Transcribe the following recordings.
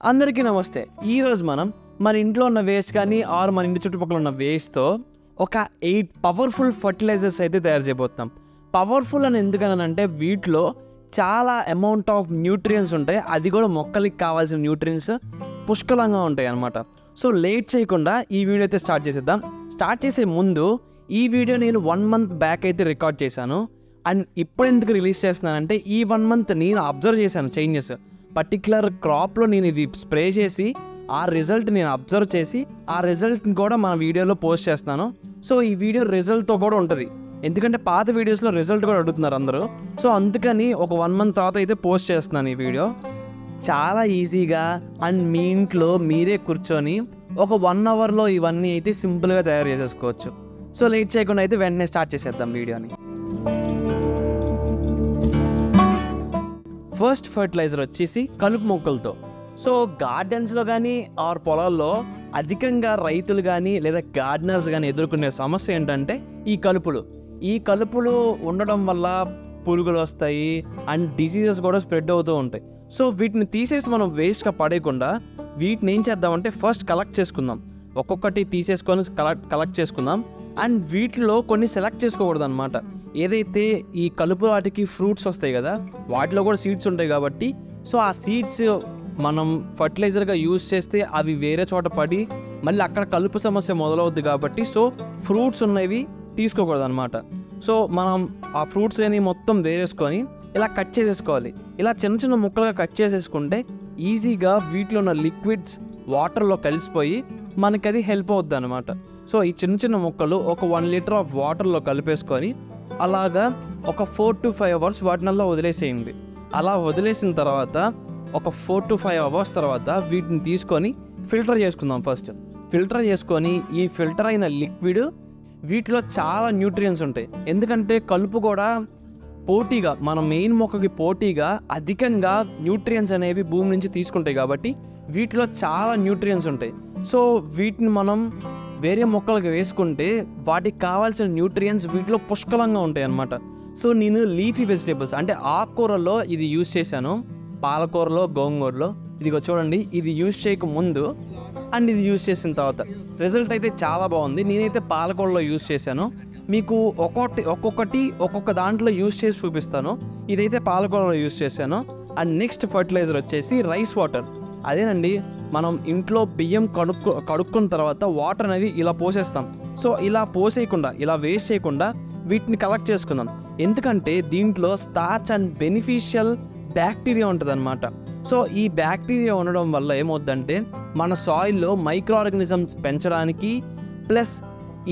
అందరికీ నమస్తే. ఈరోజు మనం మన ఇంట్లో ఉన్న వేస్ట్ కానీ ఆర్ మన ఇంటి చుట్టుపక్కల ఉన్న వేస్ట్తో ఒక ఎయిట్ పవర్ఫుల్ ఫర్టిలైజర్స్ అయితే తయారు చేయబోతున్నాం. పవర్ఫుల్ అని ఎందుకనంటే వీటిలో చాలా అమౌంట్ ఆఫ్ న్యూట్రియన్స్ ఉంటాయి. అది కూడా మొక్కలకి కావాల్సిన న్యూట్రియన్స్ పుష్కలంగా ఉంటాయి అన్నమాట. సో లేట్ చేయకుండా ఈ వీడియో అయితే స్టార్ట్ చేసేద్దాం. స్టార్ట్ చేసే ముందు ఈ వీడియో నేను వన్ మంత్ బ్యాక్ అయితే రికార్డ్ చేశాను. అండ్ ఇప్పుడు ఎందుకు రిలీజ్ చేస్తున్నానంటే ఈ వన్ మంత్ నేను అబ్జర్వ్ చేశాను చేంజెస్ పర్టికులర్ క్రాప్లో నేను ఇది స్ప్రే చేసి ఆ రిజల్ట్ నేను అబ్జర్వ్ చేసి ఆ రిజల్ట్ని కూడా మన వీడియోలో పోస్ట్ చేస్తాను సో ఈ వీడియో రిజల్ట్తో కూడా ఉంటుంది. ఎందుకంటే పాత వీడియోస్లో రిజల్ట్ కూడా అడుగుతున్నారు అందరూ. సో అందుకని ఒక వన్ మంత్ తర్వాత అయితే పోస్ట్ చేస్తున్నాను ఈ వీడియో. చాలా ఈజీగా అండ్ మీ ఇంట్లో మీరే కూర్చొని ఒక వన్ అవర్లో ఇవన్నీ అయితే సింపుల్గా తయారు చేసేసుకోవచ్చు. సో లేట్ చేయకుండా అయితే వెంటనే స్టార్ట్ చేసేద్దాం వీడియోని. ఫస్ట్ ఫర్టిలైజర్ వచ్చేసి కలుపు మొక్కలతో. సో గార్డెన్స్లో కానీ ఆర్ పొలాల్లో అధికంగా రైతులు కానీ లేదా గార్డెనర్స్ కానీ ఎదుర్కొనే సమస్య ఏంటంటే ఈ కలుపులు. ఈ కలుపులు ఉండడం వల్ల పురుగులు వస్తాయి అండ్ డిసీజెస్ కూడా స్ప్రెడ్ అవుతూ ఉంటాయి. సో వీటిని తీసేసి మనం వేస్ట్గా పడేయకుండా వీటిని ఏం చేద్దామంటే ఫస్ట్ కలెక్ట్ చేసుకుందాం. ఒక్కొక్కటి తీసేసుకొని కలెక్ట్ కలెక్ట్ చేసుకుందాం. అండ్ వీటిలో కొన్ని సెలెక్ట్ చేసుకోకూడదు అనమాట ఏదైతే ఈ కలుపు వాటికి ఫ్రూట్స్ వస్తాయి కదా వాటిలో కూడా సీడ్స్ ఉంటాయి కాబట్టి సో ఆ సీడ్స్ మనం ఫర్టిలైజర్గా యూజ్ చేస్తే అవి వేరే చోట పడి మళ్ళీ అక్కడ కలుపు సమస్య మొదలవుద్ది కాబట్టి సో ఫ్రూట్స్ ఉన్నవి తీసుకోకూడదు అనమాట సో మనం ఆ ఫ్రూట్స్ అనేవి మొత్తం వేరేసుకొని ఇలా కట్ చేసేసుకోవాలి. ఇలా చిన్న చిన్న ముక్కలుగా కట్ చేసేసుకుంటే ఈజీగా వీటిలో ఉన్న లిక్విడ్స్ వాటర్లో కలిసిపోయి మనకి అది హెల్ప్ అవుద్ది అనమాట సో ఈ చిన్న చిన్న ముక్కలు ఒక వన్ లీటర్ ఆఫ్ వాటర్లో కలిపేసుకొని అలాగా ఒక ఫోర్ టు ఫైవ్ అవర్స్ వాటినల్లో వదిలేసేయండి. అలా వదిలేసిన తర్వాత ఒక ఫోర్ టు ఫైవ్ అవర్స్ తర్వాత వీటిని తీసుకొని ఫిల్టర్ చేసుకుందాం ఫస్ట్ ఫిల్టర్ చేసుకొని ఈ ఫిల్టర్ అయిన లిక్విడ్ వీటిలో చాలా న్యూట్రియన్స్ ఉంటాయి. ఎందుకంటే కలుపు కూడా పోటీగా మన మెయిన్ మొక్కకి పోటీగా అధికంగా న్యూట్రియన్స్ అనేవి భూమి నుంచి తీసుకుంటాయి కాబట్టి వీటిలో చాలా న్యూట్రియన్స్ ఉంటాయి. సో వీటిని మనం వేరే మొక్కలకు వేసుకుంటే వాటికి కావాల్సిన న్యూట్రియన్స్ వీటిలో పుష్కలంగా ఉంటాయి అన్నమాట సో నేను లీఫీ వెజిటేబుల్స్ అంటే ఆకుకూరలో ఇది యూజ్ చేశాను. పాలకూరలో గోంగూరలో. ఇదిగో చూడండి ఇది యూజ్ చేయక ముందు అండ్ ఇది యూజ్ చేసిన తర్వాత. రిజల్ట్ అయితే చాలా బాగుంది. నేనైతే పాలకూరలో యూజ్ చేశాను. మీకు ఒక్కొక్కటి ఒక్కొక్కటి ఒక్కొక్క దాంట్లో యూజ్ చేసి చూపిస్తాను. ఇదైతే పాలకూరలో యూజ్ చేశాను. అండ్ నెక్స్ట్ ఫర్టిలైజర్ వచ్చేసి రైస్ వాటర్ అదేనండి మనం ఇంట్లో బియ్యం కడుక్కు కడుక్కున్న తర్వాత వాటర్ అనేది ఇలా పోసేస్తాం. సో ఇలా పోసేయకుండా ఇలా వేస్ట్ చేయకుండా వీటిని కలెక్ట్ చేసుకుందాం. ఎందుకంటే దీంట్లో స్టార్చ్ అండ్ బెనిఫిషియల్ బ్యాక్టీరియా ఉంటుంది సో ఈ బ్యాక్టీరియా ఉండడం వల్ల ఏమవుతుందంటే మన సాయిల్లో మైక్రో ఆర్గనిజమ్స్ పెంచడానికి ప్లస్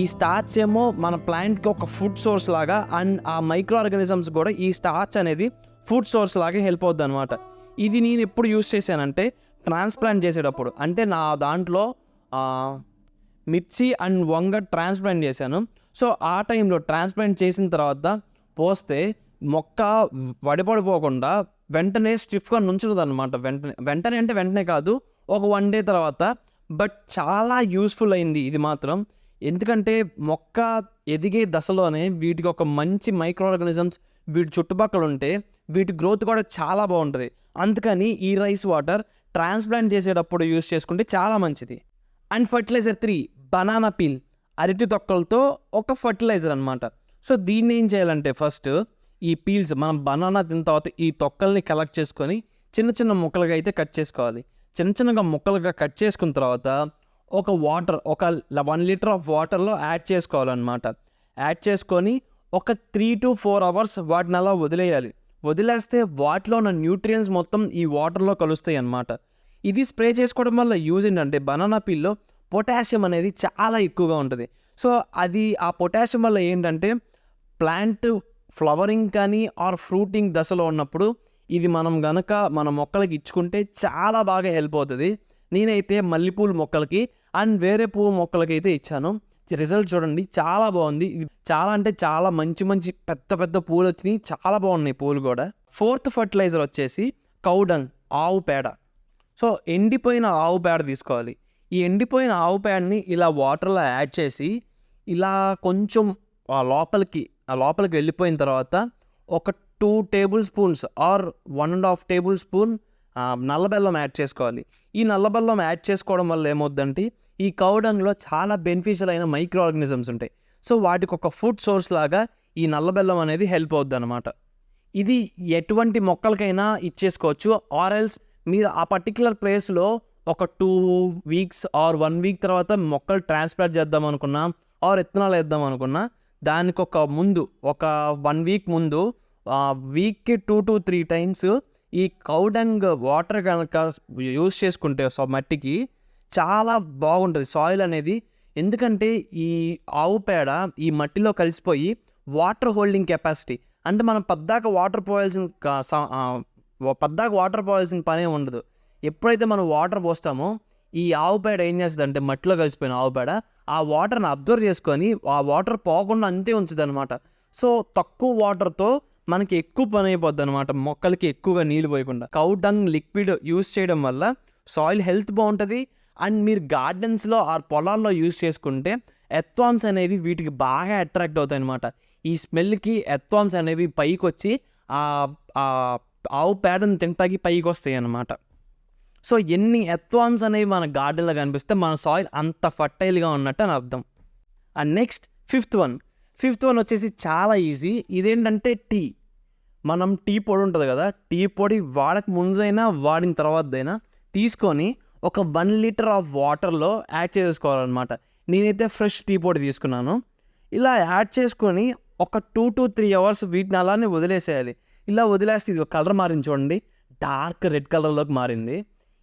ఈ స్టార్చ్ ఏమో మన ప్లాంట్కి ఒక ఫుడ్ సోర్స్ లాగా అండ్ ఆ మైక్రో ఆర్గనిజమ్స్ కూడా ఈ స్టార్చ్ అనేది ఫుడ్ సోర్స్ లాగా హెల్ప్ అవుద్ది అనమాట ఇది నేను ఎప్పుడు యూస్ చేశానంటే ట్రాన్స్ప్లాంట్ చేసేటప్పుడు. అంటే నా దాంట్లో మిర్చి అండ్ వంగ ట్రాన్స్ప్లాంట్ చేశాను. సో ఆ టైంలో ట్రాన్స్ప్లాంట్ చేసిన తర్వాత పోస్తే మొక్క వడిపడిపోకుండా వెంటనే స్టిఫ్గా నుంచుతుంది అనమాట వెంటనే వెంటనే అంటే వెంటనే కాదు ఒక వన్ డే తర్వాత బట్ చాలా యూస్ఫుల్ అయింది ఇది మాత్రం. ఎందుకంటే మొక్క ఎదిగే దశలోనే వీటికి ఒక మంచి మైక్రో ఆర్గానిజమ్స్ వీటి చుట్టుపక్కల ఉంటే వీటి గ్రోత్ కూడా చాలా బాగుంటుంది. అందుకని ఈ రైస్ వాటర్ ట్రాన్స్ప్లాంట్ చేసేటప్పుడు యూస్ చేసుకుంటే చాలా మంచిది. And fertilizer three banana peel అరటి తొక్కలతో ఒక ఫర్టిలైజర్ అనమాట సో దీన్ని ఏం చేయాలంటే ఫస్ట్ ఈ పీల్స్ మనం బనానా తిన్న తర్వాత ఈ తొక్కల్ని కలెక్ట్ చేసుకొని చిన్న చిన్న ముక్కలుగా అయితే కట్ చేసుకోవాలి. చిన్న చిన్నగా ముక్కలుగా కట్ చేసుకున్న తర్వాత ఒక వాటర్ ఒక వన్ లీటర్ ఆఫ్ వాటర్లో యాడ్ చేసుకోవాలన్నమాట. యాడ్ చేసుకొని ఒక త్రీ టు ఫోర్ అవర్స్ వాటిని అలా వదిలేయాలి. వదిలేస్తే వాటిలో ఉన్న న్యూట్రియన్స్ మొత్తం ఈ వాటర్లో కలుస్తాయి అన్నమాట ఇది స్ప్రే చేసుకోవడం వల్ల యూజ్ ఏంటంటే బనానా పిల్లో పొటాషియం అనేది చాలా ఎక్కువగా ఉంటుంది. సో అది ఆ పొటాషియం వల్ల ఏంటంటే ప్లాంట్ ఫ్లవరింగ్ కానీ ఆర్ ఫ్రూటింగ్ దశలో ఉన్నప్పుడు ఇది మనం గనక మన మొక్కలకి ఇచ్చుకుంటే చాలా బాగా హెల్ప్ అవుతుంది. నేనైతే మల్లెపూల మొక్కలకి అండ్ వేరే పువ్వు మొక్కలకి అయితే ఇచ్చాను రిజల్ట్ చూడండి చాలా బాగుంది. చాలా అంటే చాలా మంచి మంచి పెద్ద పెద్ద పూలు వచ్చినాయి. చాలా బాగున్నాయి పూలు కూడా. ఫోర్త్ ఫర్టిలైజర్ వచ్చేసి కౌడంగ్ ఆవు పేడ. సో ఎండిపోయిన ఆవు పేడ తీసుకోవాలి. ఈ ఎండిపోయిన ఆవు పేడని ఇలా వాటర్లో యాడ్ చేసి ఇలా కొంచెం ఆ లోపలికి ఆ లోపలికి వెళ్ళిపోయిన తర్వాత ఒక two tablespoons or one and half tablespoon నల్లబెల్లం నల్ల బెల్లం యాడ్ చేసుకోవాలి. ఈ నల్ల బెల్లం యాడ్ చేసుకోవడం వల్ల ఏమవుద్దంటే ఈ కౌడంగ్లో చాలా బెనిఫిషియల్ అయిన మైక్రో ఆర్గనిజమ్స్ ఉంటాయి. సో వాటికి ఒక ఫుడ్ సోర్స్ లాగా ఈ నల్ల బెల్లం అనేది హెల్ప్ అవుద్ది అనమాట ఇది ఎటువంటి మొక్కలకైనా ఇచ్చేసుకోవచ్చు ఆర్ఎల్స్ మీరు ఆ పర్టికులర్ ప్లేస్లో ఒక two weeks or one week తర్వాత మొక్కలు ట్రాన్స్ప్లాంట్ చేద్దాం అనుకున్నా ఆర్ ఇత్తనాలు వేద్దాం అనుకున్నా దానికి ఒక ముందు ఒక వన్ వీక్ ముందు వీక్కి టూ టు త్రీ టైమ్స్ ఈ కౌడంగ్ వాటర్ కనుక యూస్ చేసుకుంటే సో మట్టికి చాలా బాగుంటుంది. సాయిల్ అనేది ఎందుకంటే ఈ ఆవు పేడ ఈ మట్టిలో కలిసిపోయి వాటర్ హోల్డింగ్ కెపాసిటీ అంటే మనం పద్దాక వాటర్ పోయాల్సిన పద్దాక వాటర్ పోయాల్సిన పనే ఉండదు. ఎప్పుడైతే మనం వాటర్ పోస్తామో ఈ ఆవు పేడ ఏం చేస్తుంది అంటే మట్టిలో కలిసిపోయిన ఆవు పేడ ఆ వాటర్ని అబ్జర్వ్ చేసుకొని ఆ వాటర్ పోకుండా అంతే ఉంచుదన్నమాట. సో తక్కువ వాటర్తో మనకి ఎక్కువ పని అయిపోద్ది అనమాట మొక్కలకి ఎక్కువగా నీళ్ళు పోయకుండా. కౌ డంగ్ లిక్విడ్ యూస్ చేయడం వల్ల సాయిల్ హెల్త్ బాగుంటుంది. అండ్ మీరు గార్డెన్స్లో ఆ పొలాల్లో యూస్ చేసుకుంటే ఎత్వామ్స్ అనేవి వీటికి బాగా అట్రాక్ట్ అవుతాయి అనమాట ఈ స్మెల్కి ఎత్వామ్స్ అనేవి పైకి వచ్చి ఆ ఆవు పేడను తింటాకి పైకి వస్తాయి అన్నమాట. సో ఎన్ని ఎత్వామ్స్ అనేవి మన గార్డెన్లో కనిపిస్తే మన సాయిల్ అంత ఫర్టైల్గా ఉన్నట్టు అని అర్థం. And next fifth one. Fifth one వచ్చేసి చాలా ఈజీ. ఇదేంటంటే టీ. మనం టీ పొడి ఉంటుంది కదా టీ పొడి వాడక ముందైనా వాడిన తర్వాతదైనా తీసుకొని ఒక వన్ లీటర్ ఆఫ్ వాటర్లో యాడ్ చేసుకోవాలన్నమాట. నేనైతే ఫ్రెష్ టీ పొడి తీసుకున్నాను. ఇలా యాడ్ చేసుకొని ఒక టూ టు త్రీ అవర్స్ వీటిని అలానే వదిలేసేయాలి. ఇలా వదిలేస్తే ఇది కలర్ మారింది చూడండి. డార్క్ రెడ్ కలర్లోకి మారింది.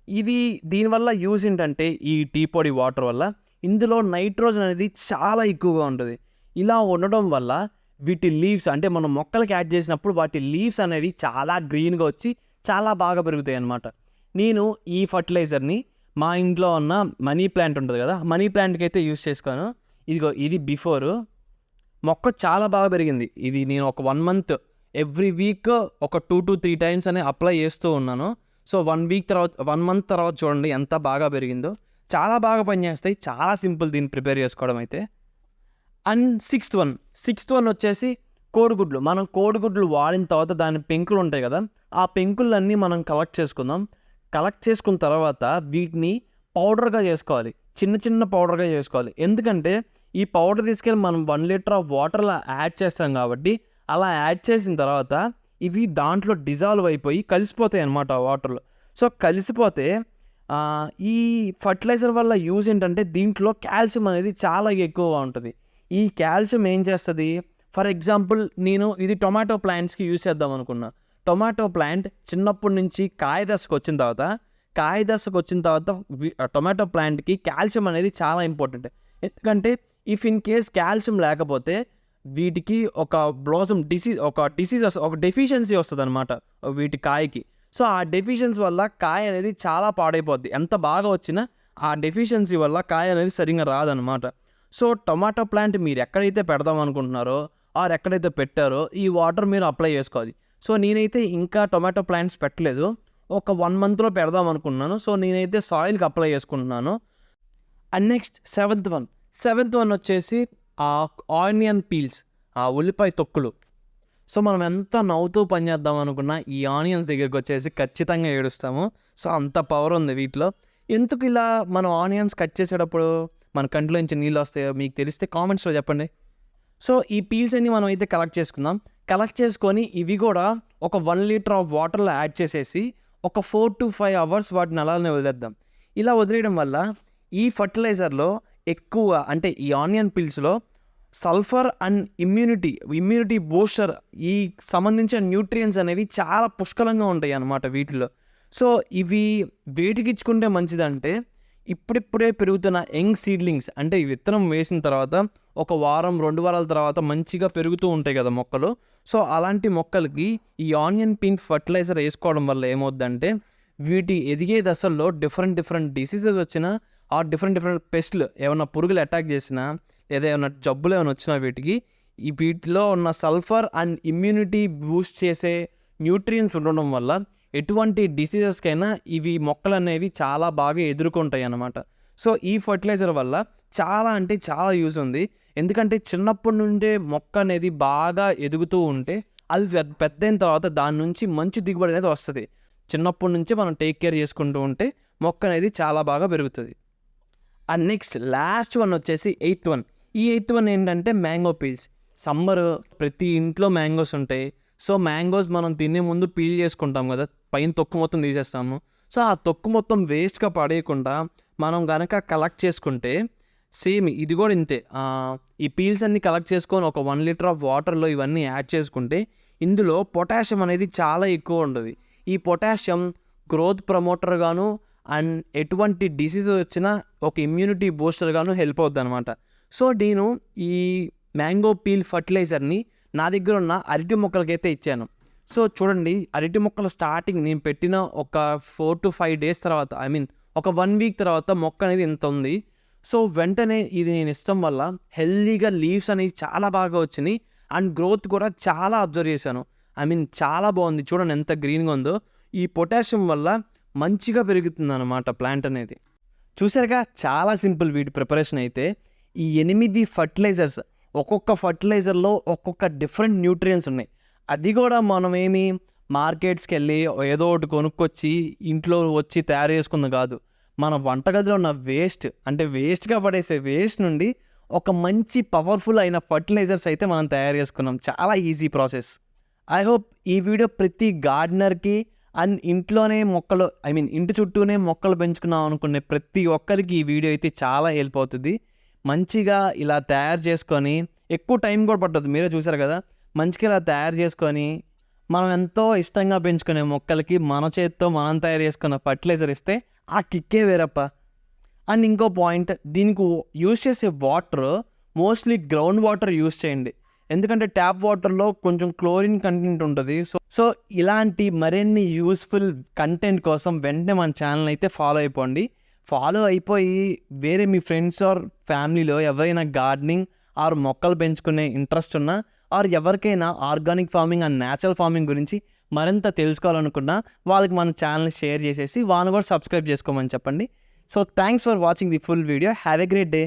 ఇది దీనివల్ల యూజ్ ఏంటంటే ఈ టీ పొడి వాటర్ వల్ల ఇందులో నైట్రోజన్ అనేది చాలా ఎక్కువగా ఉంటుంది. ఇలా ఉండడం వల్ల వీటి లీవ్స్ అంటే మనం మొక్కలకి యాడ్ చేసినప్పుడు వాటి లీవ్స్ అనేవి చాలా గ్రీన్గా వచ్చి చాలా బాగా పెరుగుతాయి అన్నమాట. నేను ఈ ఫర్టిలైజర్ని మా ఇంట్లో ఉన్న మనీ ప్లాంట్ ఉంటుంది కదా మనీ ప్లాంట్కి అయితే యూస్ చేసుకోను ఇదిగో ఇది బిఫోర్. మొక్క చాలా బాగా పెరిగింది. ఇది నేను ఒక వన్ మంత్ ఎవ్రీ వీక్ ఒక టూ టు త్రీ టైమ్స్ అని అప్లై చేస్తూ ఉన్నాను. సో వన్ వీక్ తర్వాత వన్ మంత్ తర్వాత చూడండి ఎంత బాగా పెరిగిందో. చాలా బాగా పనిచేస్తాయి. చాలా సింపుల్ దీన్ని ప్రిపేర్ చేసుకోవడం అయితే. And sixth one sixth one వచ్చేసి కోడిగుడ్లు. మనం కోడిగుడ్లు వాడిన తర్వాత దాని పెంకులు ఉంటాయి కదా ఆ పెంకులన్నీ మనం కలెక్ట్ చేసుకుందాం. కలెక్ట్ చేసుకున్న తర్వాత వీటిని పౌడర్గా చేసుకోవాలి. చిన్న చిన్న పౌడర్గా చేసుకోవాలి. ఎందుకంటే ఈ పౌడర్ తీసుకెళ్ళి మనం వన్ లీటర్ ఆఫ్ వాటర్లో యాడ్ చేస్తాం కాబట్టి అలా యాడ్ చేసిన తర్వాత ఇవి దాంట్లో డిజాల్వ్ అయిపోయి కలిసిపోతాయి అన్నమాట ఆ వాటర్లో సో కలిసిపోతే ఈ ఫర్టిలైజర్ వల్ల యూజ్ ఏంటంటే దీంట్లో కాల్షియం అనేది చాలా ఎక్కువగా ఉంటుంది. ఈ కాల్షియం ఏం చేస్తుంది? ఫర్ ఎగ్జాంపుల్ నేను ఇది టొమాటో ప్లాంట్స్కి యూజ్ చేద్దాం అనుకున్నా. టొమాటో ప్లాంట్ చిన్నప్పటి నుంచి కాయ దశకు వచ్చిన తర్వాత కాయ దశకు వచ్చిన తర్వాత టొమాటో ప్లాంట్కి కాల్షియం అనేది చాలా ఇంపార్టెంట్. ఎందుకంటే ఇఫ్ ఇన్ కేస్ కాల్షియం లేకపోతే వీటికి ఒక బ్లాసమ్ డిసీజ్ ఒక డిసీజ్ ఒక డెఫిషియన్సీ వస్తుంది అనమాట వీటి కాయకి. సో ఆ డెఫిషియన్సీ వల్ల కాయ అనేది చాలా పాడైపోద్ది. ఎంత బాగా వచ్చినా ఆ డెఫిషియన్సీ వల్ల కాయ అనేది సరిగ్గా రాదనమాట సో టొమాటో ప్లాంట్ మీరు ఎక్కడైతే పెడదాం అనుకుంటున్నారో ఆర్ ఎక్కడైతే పెట్టారో ఈ వాటర్ మీరు అప్లై చేసుకోవాలి. సో నేనైతే ఇంకా టొమాటో ప్లాంట్స్ పెట్టలేదు. ఒక వన్ మంత్లో పెడదాం అనుకున్నాను సో నేనైతే సాయిల్కి అప్లై చేసుకుంటున్నాను. And next seventh one. Seventh one వచ్చేసి ఆ ఆనియన్ పీల్స్ ఆ ఉల్లిపాయ తొక్కులు. సో మనం ఎంత నవ్వుతూ పని చేద్దాం అనుకున్నా ఈ ఆనియన్స్ దగ్గరికి వచ్చేసి ఖచ్చితంగా ఏడుస్తాము. సో అంత పవర్ ఉంది వీటిలో. ఎందుకు ఇలా మనం ఆనియన్స్ కట్ చేసేటప్పుడు మన కంట్లో నుంచి నీళ్ళు వస్తాయో మీకు తెలిస్తే కామెంట్స్లో చెప్పండి. సో ఈ పీల్స్ అన్ని మనం అయితే కలెక్ట్ చేసుకుందాం. కలెక్ట్ చేసుకొని ఇవి కూడా ఒక వన్ లీటర్ ఆఫ్ వాటర్లో యాడ్ చేసేసి ఒక ఫోర్ టు ఫైవ్ అవర్స్ వాటిని అలానే వదిలేద్దాం. ఇలా వదిలేయడం వల్ల ఈ ఫర్టిలైజర్లో ఎక్కువ అంటే ఈ onion పిల్స్లో sulphur and immunity immunity booster ఈ సంబంధించిన న్యూట్రియన్స్ అనేవి చాలా పుష్కలంగా ఉంటాయి అన్నమాట వీటిలో సో ఇవి వేటికిచ్చుకుంటే మంచిదంటే ఇప్పుడిప్పుడే పెరుగుతున్న యంగ్ సీడ్లింగ్స్ అంటే ఈ విత్తనం వేసిన తర్వాత ఒక వారం రెండు వారాల తర్వాత మంచిగా పెరుగుతూ ఉంటాయి కదా మొక్కలు. సో అలాంటి మొక్కలకి ఈ ఆనియన్ పింక్ ఫర్టిలైజర్ వేసుకోవడం వల్ల ఏమవుద్దంటే వీటి ఎదిగే దశల్లో డిఫరెంట్ డిఫరెంట్ డిసీజెస్ వచ్చినా ఆ డిఫరెంట్ డిఫరెంట్ పెస్ట్లు ఏమైనా పురుగులు అటాక్ చేసినా లేదా ఏమైనా జబ్బులు ఏమైనా వచ్చినా వీటికి ఈ వీటిలో ఉన్న సల్ఫర్ అండ్ ఇమ్యూనిటీ బూస్ట్ చేసే న్యూట్రియన్స్ ఉండడం వల్ల ఎటువంటి డిసీజెస్కైనా ఇవి మొక్కలు అనేవి చాలా బాగా ఎదుర్కొంటాయి అన్నమాట. సో ఈ ఫర్టిలైజర్ వల్ల చాలా అంటే చాలా యూజ్ ఉంది. ఎందుకంటే చిన్నప్పటి నుండే మొక్క అనేది బాగా ఎదుగుతూ ఉంటే అది పెద్దయిన తర్వాత దాని నుంచి మంచి దిగుబడి అనేది వస్తుంది. చిన్నప్పటి నుంచి మనం టేక్ కేర్ చేసుకుంటూ ఉంటే మొక్క అనేది చాలా బాగా పెరుగుతుంది. అండ్ నెక్స్ట్ లాస్ట్ వన్ వచ్చేసి ఎయిత్ వన్ ఈ ఎయిత్ వన్ ఏంటంటే మ్యాంగో పీల్స్ సమ్మర్ ప్రతి ఇంట్లో మ్యాంగోస్ ఉంటాయి. సో మ్యాంగోస్ మనం తినే ముందు పీల్ చేసుకుంటాం కదా పైన తొక్కు మొత్తం తీసేస్తాము. సో ఆ తొక్కు మొత్తం వేస్ట్గా పడేయకుండా మనం కనుక కలెక్ట్ చేసుకుంటే సేమ్ ఇది కూడా ఇంతే. ఈ పీల్స్ అన్ని కలెక్ట్ చేసుకొని ఒక వన్ లీటర్ ఆఫ్ వాటర్లో ఇవన్నీ యాడ్ చేసుకుంటే ఇందులో పొటాషియం అనేది చాలా ఎక్కువ ఉంటుంది ఈ పొటాషియం గ్రోత్ ప్రమోటర్గాను అండ్ ఎటువంటి డిసీజ్ వచ్చినా ఒక ఇమ్యూనిటీ బూస్టర్గాను హెల్ప్ అవుద్ది అనమాట సో నేను ఈ మ్యాంగో పీల్ ఫర్టిలైజర్ని నా దగ్గర ఉన్న అరటి మొక్కలకైతే ఇచ్చాను. సో చూడండి అరటి మొక్కల స్టార్టింగ్ నేను పెట్టిన ఒక ఫోర్ టు ఫైవ్ డేస్ తర్వాత ఐ మీన్ ఒక వన్ వీక్ తర్వాత మొక్క అనేది ఇంత ఉంది. సో వెంటనే ఇది నేను ఇష్టం వల్ల హెల్దీగా లీవ్స్ అనేవి చాలా బాగా వచ్చినాయి. అండ్ గ్రోత్ కూడా చాలా అబ్జర్వ్ చేశాను. ఐ మీన్ చాలా బాగుంది. చూడండి ఎంత గ్రీన్గా ఉందో. ఈ పొటాషియం వల్ల మంచిగా పెరుగుతుంది అనమాట ప్లాంట్ అనేది. చూసారుగా? చాలా సింపుల్ వీటి ప్రిపరేషన్ అయితే ఈ ఎనిమిది ఫర్టిలైజర్స్ ఒక్కొక్క ఫర్టిలైజర్లో ఒక్కొక్క డిఫరెంట్ న్యూట్రియన్స్ ఉన్నాయి. అది కూడా మనం ఏమి మార్కెట్స్కి వెళ్ళి ఏదో ఒకటి కొనుక్కొచ్చి ఇంట్లో వచ్చి తయారు చేసుకుంది కాదు. మన వంటగదిలో ఉన్న వేస్ట్ అంటే వేస్ట్గా పడేసే వేస్ట్ నుండి ఒక మంచి పవర్ఫుల్ అయిన ఫర్టిలైజర్స్ అయితే మనం తయారు చేసుకున్నాం. చాలా ఈజీ ప్రాసెస్. ఐ హోప్ ఈ వీడియో ప్రతి గార్డెనర్కి అండ్ ఇంట్లోనే మొక్కలు ఐ మీన్ ఇంటి చుట్టూనే మొక్కలు పెంచుకున్నాం అనుకునే ప్రతి ఒక్కరికి ఈ వీడియో అయితే చాలా హెల్ప్ అవుతుంది. మంచిగా ఇలా తయారు చేసుకొని ఎక్కువ టైం కూడా పట్టదు. మీరే చూసారు కదా? మంచిగా ఇలా తయారు చేసుకొని మనం ఎంతో ఇష్టంగా పెంచుకునే మొక్కలకి మన చేతితో మనం తయారు చేసుకున్న ఫర్టిలైజర్ ఇస్తే ఆ కిక్కే వేరప్ప. అండ్ ఇంకో పాయింట్ దీనికి యూజ్ చేసే water mostly ground water use చేయండి. ఎందుకంటే ట్యాప్ వాటర్లో కొంచెం క్లోరిన్ కంటెంట్ ఉంటుంది. సో సో ఇలాంటి మరిన్ని యూస్ఫుల్ కంటెంట్ కోసం వెంటనే మన ఛానల్ అయితే ఫాలో అయిపోండి. ఫాలో అయిపోయి వేరే మీ ఫ్రెండ్స్ ఆర్ ఫ్యామిలీలో ఎవరైనా గార్డెనింగ్ ఆర్ మొక్కలు పెంచుకునే ఇంట్రెస్ట్ ఉన్నా ఆర్ ఎవరికైనా organic farming and natural farming గురించి మరింత తెలుసుకోవాలనుకున్నా వాళ్ళకి మన ఛానల్ షేర్ చేసేసి వాళ్ళని కూడా సబ్స్క్రైబ్ చేసుకోమని చెప్పండి. So thanks for watching the full video have a great day